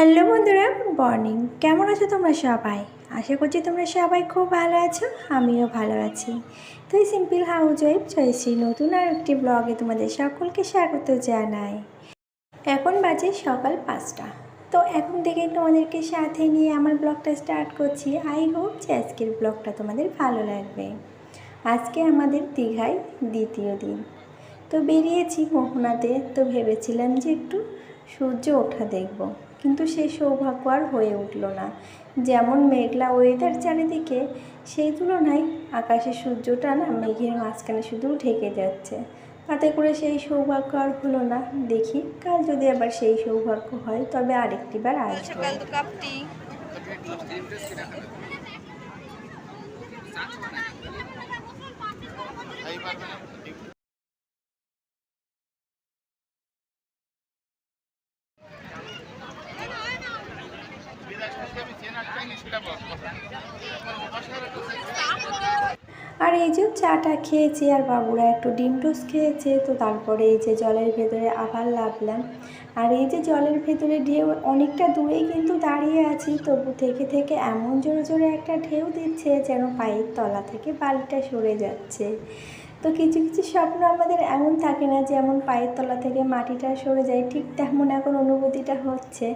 Hello বন্ধুরা morning. কেমন আছো তোমরা সবাই? আশা করছি তোমরা সবাই খুব ভালো আছো, আমিও ভালো আছি। তো এই সিম্পল হাউস ওয়াইফ জয়শ্রী নতুন আর একটি ব্লগে তোমাদের সকলকে স্বাগত জানাই। এখন বাজে সকাল পাঁচটা। তো এখন থেকে তোমাদেরকে সাথে নিয়ে আমার ব্লগটা স্টার্ট করছি। আই হোপ যে আজকের ব্লগটা তোমাদের ভালো লাগবে। আজকে আমাদের দীঘায় দ্বিতীয় দিন। তো বেরিয়েছি মোহনাতে, তো ভেবেছিলাম যে একটু সূর্য ওঠা দেখব। কিন্তু সেই সৌভাগ্য আর হয়ে উঠল না। যেমন মেঘলা ওয়েদার চারিদিকে, সেই তুলনায় আকাশে সূর্যটা না মেঘের মাঝখানে শুধু ঢেকে যাচ্ছে। তাতে করে সেই সৌভাগ্য আর হলো না। দেখি, কাল যদি আবার সেই সৌভাগ্য হয়, তবে আরেকটিবার আসব। সকাল তো আর এই যে চাটা খেয়েছি আর বাবুরা একটু ডিম টোস্ট খেয়েছে, তো তারপরে এই যে জলের ভেতরে আবার লাভলাম আর এই যে জলের ভেতরে ঢেউ অনেকটা দূরেই কিন্তু দাঁড়িয়ে আছি, তবু থেকে থেকে এমন জোরে জোরে একটা ঢেউ দিচ্ছে যেন পায়ের তলা থেকে বালিটা সরে যাচ্ছে। তো কিছু কিছু স্বপ্ন আমাদের এমন থাকে না যেমন পায়ের তলা থেকে মাটিটা সরে যায়, ঠিক তেমন এখন অনুভূতিটা হচ্ছে।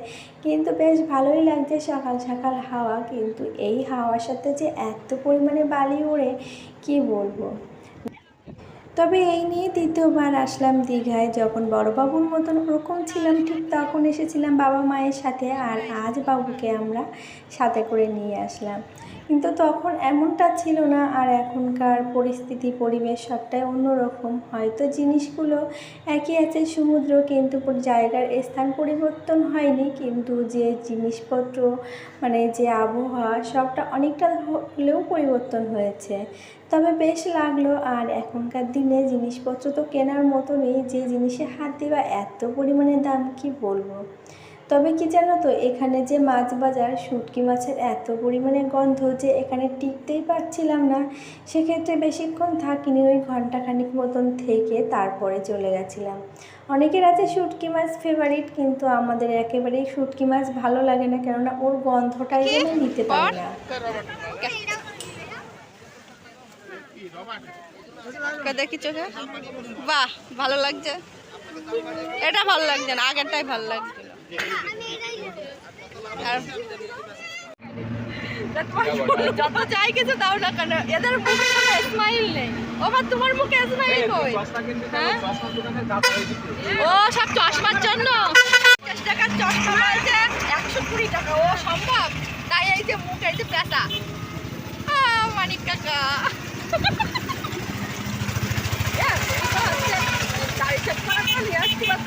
কিন্তু বেশ ভালোই লাগছে সকাল সকাল হাওয়া, কিন্তু এই হাওয়ার সাথে যে এত পরিমাণে বালি ওড়ে, কি বলব? তবে এই নিয়ে দ্বিতীয়বার আসলাম দীঘায়। যখন বড়বাবুর মতন ওরকম ছিলাম, ঠিক তখন এসেছিলাম বাবা মায়ের সাথে আর আজ বাবুকে আমরা সাথে করে নিয়ে আসলাম। কিন্তু তখন এমনটা ছিল না আর এখনকার পরিস্থিতি, পরিবেশ সবটাই অন্যরকম। হয়তো জিনিসগুলো একই আছে, সমুদ্র কিন্তু জায়গার স্থান পরিবর্তন হয়নি, কিন্তু যে জিনিসপত্র মানে যে আবহাওয়া, সবটা অনেকটা হলেও পরিবর্তন হয়েছে। তবে বেশ লাগল, আর এখনকার দিনে জিনিসপত্র তো কেনার মতো নেই যে জিনিসে হাত দেওয়া এত পরিমাণে দাম কি বলব? তবে কি জানো তো এখানে যে মাছ বাজার শুটকি মাছের এত পরিমাণে গন্ধ যে এখানে টিকতেই পারছিলাম না সেক্ষেত্রে বেশিক্ষণ থাকিনি ওই ঘন্টাখানিক মতন থেকে তারপরে চলে গেছিলাম। অনেকের আছে শুটকি মাছ ফেভারিট কিন্তু আমাদের একেবারেই শুটকি মাছ ভালো লাগে না কেননা ওর গন্ধটাই যেন নিতে পারি না। দেখি চোখে বাহ ভালো লাগছে। এটা ভালো লাগছে না আগেরটাই ভালো লাগছিল। আর যত যাই কিছু দাও না কেন এদের মুখে কোনো স্মাইল নেই। ও বা তোমার মুখে স্মাইল কই? হ্যাঁ? ও সব চশমার জন্য? পঞ্চাশ টাকার চশমা হয়েছে একশো কুড়ি টাকা। ও সম্ভব? তাই এই যে মুখ এই যে পেঁচা। মানিক কাকা Yeah, তুমি তো হচ্ছে দাড়ি চেক করার পর নিয়ে আসছি, বাস দেখো, দেখো তো দাড়ি উঠে গেল। এই, তুমি তো দাড়ি চেক করার পর নিয়ে আসছো, তোমার তো- দেখো তো দাড়ি উঠে গেছে, চশমা তুমি বলে।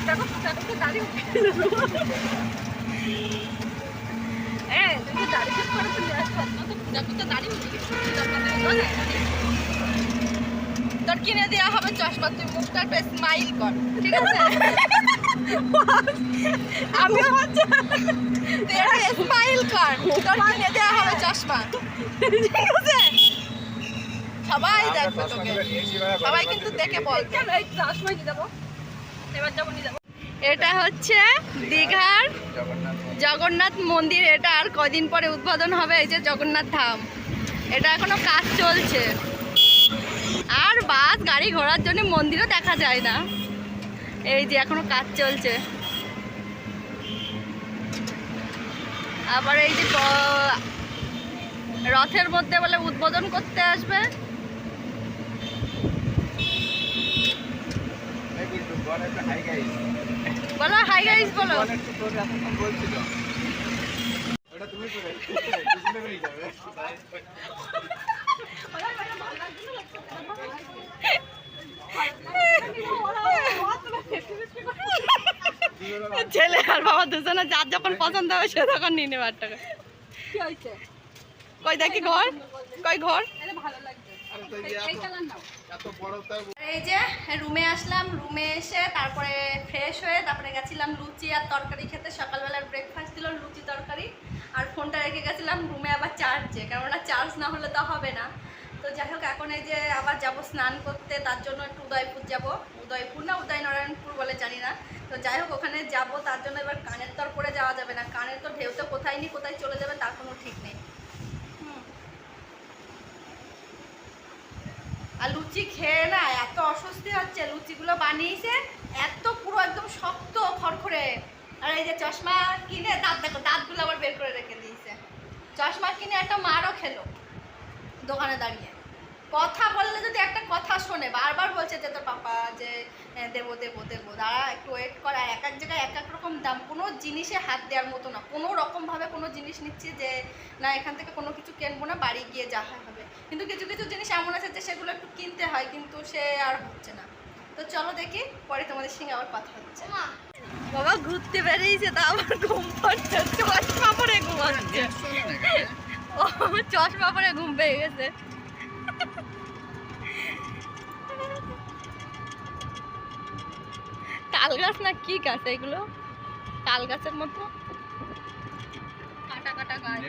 তোর কিনে দেওয়া হবে চশমা তুই মুখটা একটু স্মাইল কর ঠিক আছে? আমি তুই একটা স্মাইল কর তোর কিনে দেওয়া হবে চশমা। ঠিক আছে? সবাই দেখবে তোকে। সবাই কিন্তু দেখে বল কেন এই চশমা নিয়ে যাব এবার যাব নিয়ে যাব এটা হচ্ছে দীঘার জগন্নাথ মন্দির। এটা আর কদিন পরে উদ্বোধন হবে এই যে জগন্নাথ ধাম। এটা এখনও কাজ চলছে। আর বাস, গাড়ি ঘোড়ার জন্য মন্দিরও দেখা যায় না। এই যে এখনও কাজ চলছে। আবার এই যে রথের মধ্যে বলে উদ্বোধন করতে আসবে। বলো হাই গাইস বলো। ছেলে আর বাবা দুজনে যার যখন পছন্দ হবে সে তখন নিয়ে নেবে আট টাকা কই দেখি ঘর? কই ঘর? এই যে, রুমে আসলাম, রুমে এসে তারপরে ফ্রেশ হয়ে তারপরে গেছিলাম লুচি আর তরকারি খেতে। সকালবেলার ব্রেকফাস্ট ছিল লুচি তরকারি, আর ফোনটা রেখে গেছিলাম রুমে আবার চার্জে কেননা চার্জ না হলে তো হবে না। তো যাই হোক, এখন এই যে আবার যাব স্নান করতে, তার জন্য একটু উদয়পুর যাব। উদয়পুর না উদয়নারায়ণপুর বলে জানি না। তো যাই হোক, ওখানে যাব, তার জন্য এবার কানের তর করে যাওয়া যাবে না। কানের তো ঢেউতে কোথায় নি, কোথায় চলে যাবে তার কোনো ঠিক নেই। আর লুচি খেয়ে না এত অস্বস্তি হচ্ছে। লুচিগুলো বানিয়েছে, এত পুরো একদম শক্ত খড়খড়ে। আর এই যে চশমা কিনে দাঁত, দেখো, দাঁতগুলো আবার বের করে রেখে দিয়েছে। চশমা কিনে একটা মারও খেলো দোকানে দাঁড়িয়ে। কথা বললে যদি একটা কথা শোনে, বারবার বলছে যে তোর পাপা যে দেবো দেবো দেবো। দাঁড়া, একটু ওয়েট কর। এক এক জায়গায় এক এক রকম দাম। কোনো জিনিসে হাত দেওয়ার মতো না। কোনো রকমভাবে কোনো জিনিস নিচ্ছে যে, না, এখান থেকে কোনো কিছু কেনবো না, বাড়ি গিয়ে যা হয় কিন্তু কিছু কিছু জিনিস এমন আছে যে সেগুলো একটু কিনতে হয় কিন্তু সে আর হচ্ছে না। তো চলো দেখি পরে তোমাদের সঙ্গে আবার কথা হচ্ছে। বাবা ঘুরতে বেরিয়েছে তা আবার ঘুম পাচ্ছে চশমা পরে ঘুমাচ্ছে। ও চশমা পরে ঘুম পেয়ে গেছে। তাল গাছ না কি গাছ এগুলো? তাল গাছের মতো। কাটা কাটা গাছ।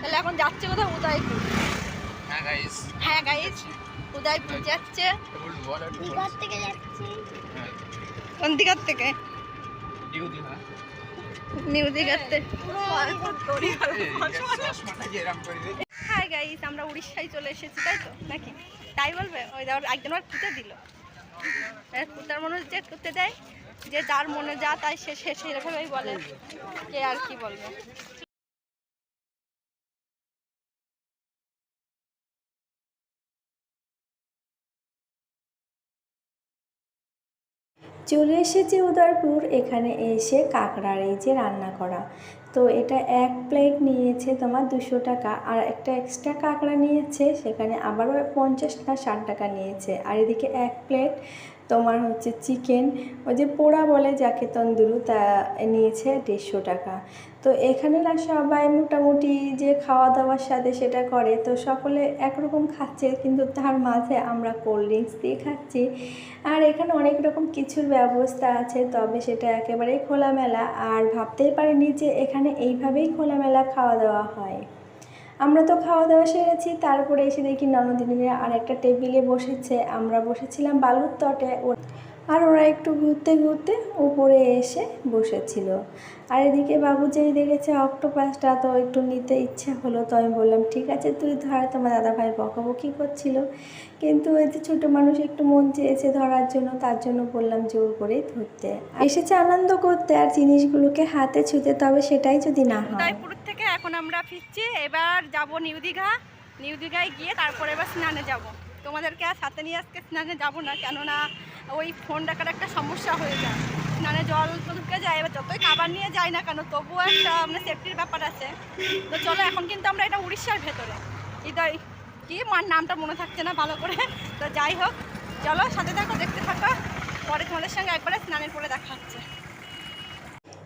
তাহলে এখন যাচ্ছে কোথাও উদয়পুর। হ্যাঁ গাইজ উদয়পুর যাচ্ছে। কোন দিকার থেকে নিউ দিঘার থেকে? হাই গাইস আমরা উড়িষ্যায় চলে এসেছি তাই তো? নাকি? তাই বলবে? ওই দেওয়ার একজন আর কুতে দিল। কুতার মনে যে কুতে দেয়। যে যার মনে যা, তাই সে সেরকমই বলে। কে আর কি বলবে? চলে এসেছি উদয়পুর এখানে এসে কাঁকড়ার এই যে রান্না করা। তো এটা এক প্লেট নিয়েছে তোমার দুশো টাকা, আর একটা এক্সট্রা কাঁকড়া নিয়েছে, সেখানে আবারও পঞ্চাশ না ষাট টাকা নিয়েছে। আর এদিকে এক প্লেট তোমার হচ্ছে চিকেন, ওই যে পোড়া বলে যাকে তন্দুরু, তা নিয়েছে দেড়শো টাকা। তো এখানে না সবাই মোটামুটি যে খাওয়া দাওয়ার সাথে সেটা করে, তো সকলে একরকম খাচ্ছে, কিন্তু তার মাঝে আমরা কোল্ড ড্রিঙ্কস দিয়ে খাচ্ছি। আর এখানে অনেক রকম কিছুর ব্যবস্থা আছে, তবে সেটা একেবারেই খোলামেলা। আর ভাবতেই পারিনি যে এখানে এইভাবেই খোলামেলা খাওয়া দাওয়া হয়। আমরা তো খাওয়া দাওয়া সেরেছি তারপরে এসে দেখি ননদিনীরা আর একটা টেবিলে বসেছে। আমরা বসেছিলাম বালুর তটে। আর ওরা একটু ঘুরতে ঘুরতে উপরে এসে বসেছিল। আর এদিকে বাবু যেই দেখেছে অক্টোপাসটা তো একটু নিতে ইচ্ছে হলো, তো আমি বললাম, ঠিক আছে, তুই ধর। তোমার দাদাভাই বকাবকি করছিল। কিন্তু এই যে ছোটো মানুষ একটু মন চেয়েছে ধরার জন্য, তার জন্য বললাম, জোর করেই ধরতে। এসেছে আনন্দ করতে, আর জিনিসগুলোকে হাতে ছুতে, তবে সেটাই যদি না হয়। থেকে এখন আমরা ফিরছি। এবার যাব নিউ দীঘা। নিউ দীঘায় গিয়ে তারপরে এবার স্নানে যাব। তোমাদেরকে আর সাথে নিয়ে আজকে স্নানে যাব না, কেননা ওই ফোন রাখার একটা সমস্যা হয়ে যায়। স্নানে জল তো ঢুকে যায়, এবার যতই খাবার নিয়ে যাই না কেন, তবুও একটা মানে সেফটির ব্যাপার আছে। তো চলো, এখন কিন্তু আমরা এটা উড়িষ্যার ভেতরে। হৃদয়, কি মার নামটা মনে থাকছে না ভালো করে। তো যাই হোক, চলো সাথে থাকো, দেখতে থাকো। পরে তোমাদের সঙ্গে একবারে স্নানের পরে দেখা হচ্ছে।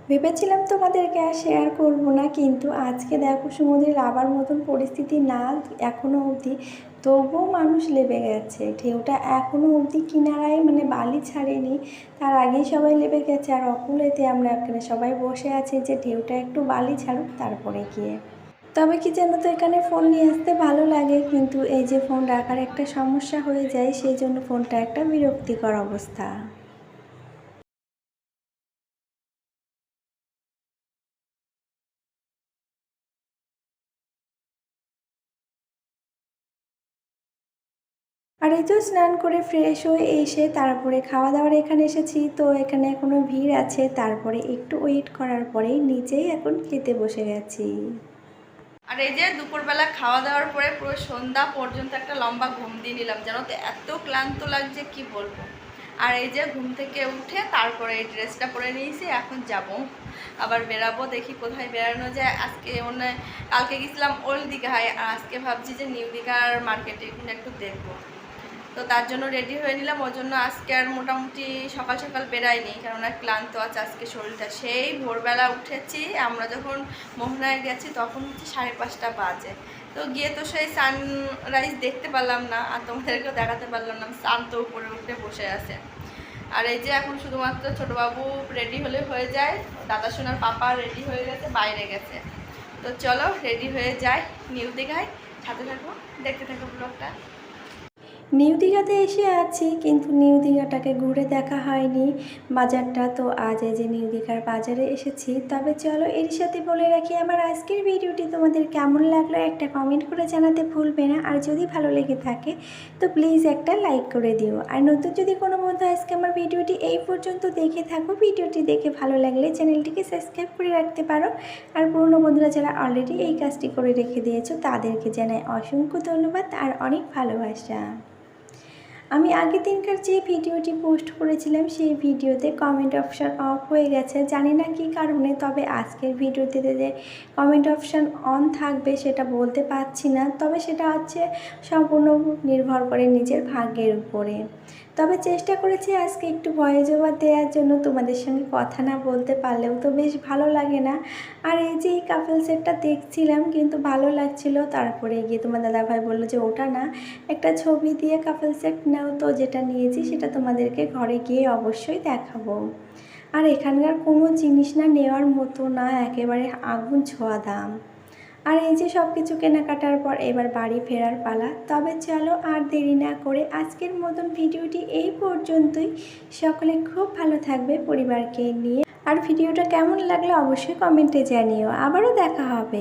ভেবেছিলাম তোমাদেরকে আর শেয়ার করব না, কিন্তু আজকে দেখো সমুদ্রের আবার মতন পরিস্থিতি না এখনও অবধি তবুও মানুষ লেবে গেছে। ঢেউটা এখনও অবধি কিনারায় মানে বালি ছাড়েনি, তার আগেই সবাই লেবে গেছে। আর অকুলেতে আমরা এখানে সবাই বসে আছি যে ঢেউটা একটু বালি ছাড়ুক তারপরে গিয়ে। তবে কি জানো তো এখানে ফোন নিয়ে আসতে ভালো লাগে, কিন্তু এই যে ফোন রাখার একটা সমস্যা হয়ে যায়, সেই জন্য ফোনটা একটা বিরক্তিকর অবস্থা। আর এই তো স্নান করে ফ্রেশ হয়ে এসে তারপরে খাওয়া দাওয়ার এখানে এসেছি। তো এখানে এখনও ভিড় আছে। তারপরে একটু ওয়েট করার পরেই নিচেই এখন খেতে বসে গেছি। আর এই যে দুপুরবেলা খাওয়া দাওয়ার পরে পুরো সন্ধ্যা পর্যন্ত একটা লম্বা ঘুম দিয়ে নিলাম। জানো তো, এত ক্লান্ত লাগছে, কি বলব? আর এই যে ঘুম থেকে উঠে তারপরে এই ড্রেসটা পরে নিয়েছি, এখন যাব। আবার বেরাবো, দেখি কোথায় বেরানো যায়। আজকে অন্য কালকে গেছিলাম ওল্ড দীঘায়। আর আজকে ভাবছি যে নিউ দীঘার মার্কেটে একটু দেখব। তো তার জন্য রেডি হয়ে নিলাম। ওই জন্য আজকে আর মোটামুটি সকাল সকাল বেরাইনি কেননা ক্লান্ত আছে আজকে শরীরটা। সেই ভোরবেলা উঠেছি, আমরা যখন মোহনায় গেছি তখন হচ্ছে সাড়ে পাঁচটা বাজে। তো গিয়ে তো সেই সানরাইজ দেখতে পারলাম না, আর তোমাদেরকেও দেখাতে পারলাম না সান তো উপরে উঠে বসে আছে। আর এই যে এখন শুধুমাত্র ছোটোবাবু রেডি হলে হয়ে যায় দাদা সোনার পাপা রেডি হয়ে গেছে, বাইরে গেছে। তো চলো রেডি হয়ে যাই নিউ দীঘায় সাথে থাকো, দেখতে থাকো ব্লগটা নিউ দীঘাতে এসে আছি, কিন্তু নিউ দীঘাটাকে ঘুরে দেখা হয়নি। বাজারটা তো আজ এই যে নিউ দীঘার বাজারে এসেছি। তবে চলো এর সাথে বলে রাখি, আমার আজকের ভিডিওটি তোমাদের কেমন লাগল একটা কমেন্ট করে জানাতে ভুলবে না। আর যদি ভালো লেগে থাকে, তো প্লিজ একটা লাইক করে দিও। আর নতুন যদি কোনো বন্ধু আজকে আমার ভিডিওটি এই পর্যন্ত দেখে থাকো, ভিডিওটি দেখে ভালো লাগলে চ্যানেলটিকে সাবস্ক্রাইব করে রাখতে পারো। আর পুরনো বন্ধুরা যারা অলরেডি এই কাজটি করে রেখে দিয়েছ, তাদেরকে জানাই অসংখ্য ধন্যবাদ আর অনেক ভালোবাসা। আমি আগের দিনকার যে ভিডিওটি পোস্ট করেছিলাম সেই ভিডিওতে কমেন্ট অপশান অফ হয়ে গেছে। জানি না কী কারণে, তবে আজকের ভিডিওতে যে কমেন্ট অপশান অন থাকবে সেটা বলতে পারছি না। তবে সেটা হচ্ছে সম্পূর্ণ নির্ভর করে নিজের ভাগ্যের উপরে। তবে চেষ্টা করেছি আজকে একটু ভয়েস ওভার দেওয়ার জন্য তোমাদের সঙ্গে কথা না বলতে পারলেও তো বেশ ভালো লাগে না। আর এই যে এই কাপল সেটটা দেখছিলাম কিন্তু ভালো লাগছিল। তারপরে গিয়ে তোমার দাদাভাই বলল যে, ওটা না, একটা ছবি দিয়ে কাপল সেট নাও তো, যেটা নিয়েছি সেটা তোমাদেরকে ঘরে গিয়ে অবশ্যই দেখাবো। আর এখানকার কোনো জিনিস না নেওয়ার মতো না, একেবারে আগুন ছোঁয়া দাম। আর এই যে সব কিছু কেনাকাটার পর এবার বাড়ি ফেরার পালা, তবে চলো আর দেরি না করে আজকের মতন ভিডিওটি এই পর্যন্তই। সকলে খুব ভালো থাকবে পরিবারকে নিয়ে। আর ভিডিওটা কেমন লাগল অবশ্যই কমেন্টে জানিও। আবারও দেখা হবে।